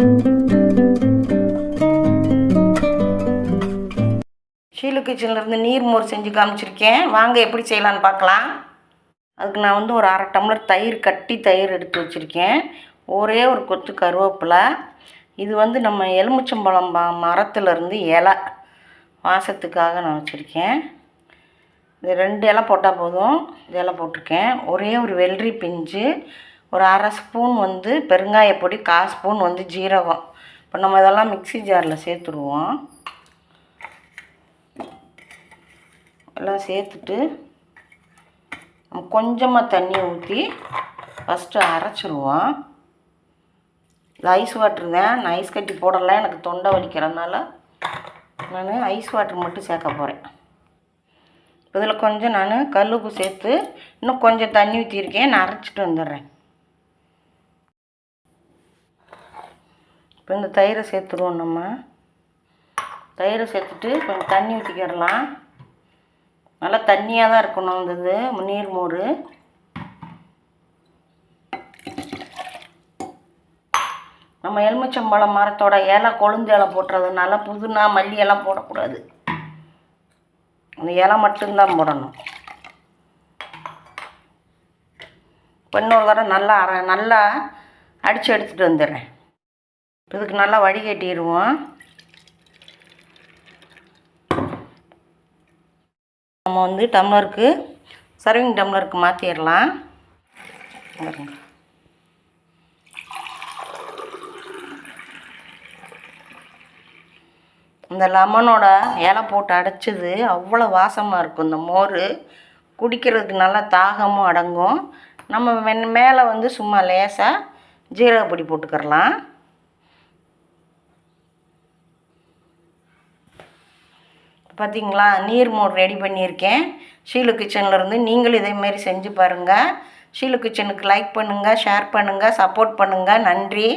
ஷீலு கிச்சன்லேருந்து நீர் மோர் செஞ்சு காமிச்சிருக்கேன். வாங்க எப்படி செய்யலான்னு பார்க்கலாம். அதுக்கு நான் வந்து ஒரு அரை டம்ளர் தயிர் கட்டி தயிர் எடுத்து வச்சுருக்கேன். ஒரே ஒரு கொத்து கருவேப்பிலை. இது வந்து நம்ம எலுமிச்சம்பழம் மரத்துலேருந்து இலை வாசத்துக்காக நான் வச்சுருக்கேன். இது ரெண்டு இலை போட்டால் போதும். இது இலை போட்டிருக்கேன். ஒரே ஒரு வெள்ளரி பிஞ்சு ஒரு அரை ஸ்பூன் வந்து பெருங்காய பொடி கால் ஸ்பூன் வந்து ஜீரகம். இப்போ நம்ம இதெல்லாம் மிக்ஸி ஜாரில் சேர்த்துருவோம் எல்லாம் சேர்த்துட்டு கொஞ்சமாக தண்ணி ஊற்றி ஃபஸ்ட்டு அரைச்சிருவோம். இல்லை ஐஸ் வாட்டர் தான் நான் ஐஸ் கட்டி போடலை. எனக்கு தொண்டை வலிக்கிறதுனால நான் ஐஸ் வாட்டர் மட்டும் சேர்க்க போகிறேன் இதில் கொஞ்சம் நான் கல்லுப்பு சேர்த்து இன்னும் கொஞ்சம் தண்ணி ஊற்றிருக்கேன் நான் அரைச்சிட்டு வந்துடுறேன். இப்போ இந்த தயிரை சேர்த்துருவோம் நம்ம. தயிரை சேர்த்துட்டு கொஞ்சம் தண்ணி ஊற்றிக்கிடலாம் நல்லா தண்ணியாக தான் இருக்கணும் இந்த இது நீர் மோர். நம்ம எலுமிச்சம்பழம் மரத்தோட இலை கொழுந்து இலை போட்டுறதுனால புதுனா மல்லி எல்லாம் போடக்கூடாது. அந்த இலை மட்டும்தான் போடணும். இப்போ இன்னொரு தடவை நல்லா அரை நல்லா அடித்து எடுத்துகிட்டு வந்துடுறேன். இதுக்கு நல்லா வடிகட்டிடுவோம் நம்ம வந்து டம்ளருக்கு சர்விங் டம்ளருக்கு மாற்றிடலாம் பாருங்க. இந்த லெமனோட இலை போட்டு அடைச்சது அவ்வளோ வாசமாக இருக்கும். இந்த மோர் குடிக்கிறதுக்கு நல்லா தாகமும் அடங்கும். நம்ம மென் மேலே வந்து சும்மா லேசாக ஜீரகப்பொடி போட்டுக்கிறலாம். பார்த்தீங்களா நீர் மோர் ரெடி பண்ணியிருக்கேன். ஷீலு கிச்சன்லேருந்து நீங்களும் இதேமாரி செஞ்சு பாருங்கள் ஷீலு கிச்சனுக்கு லைக் பண்ணுங்கள் ஷேர் பண்ணுங்கள் சப்போர்ட் பண்ணுங்கள் நன்றி.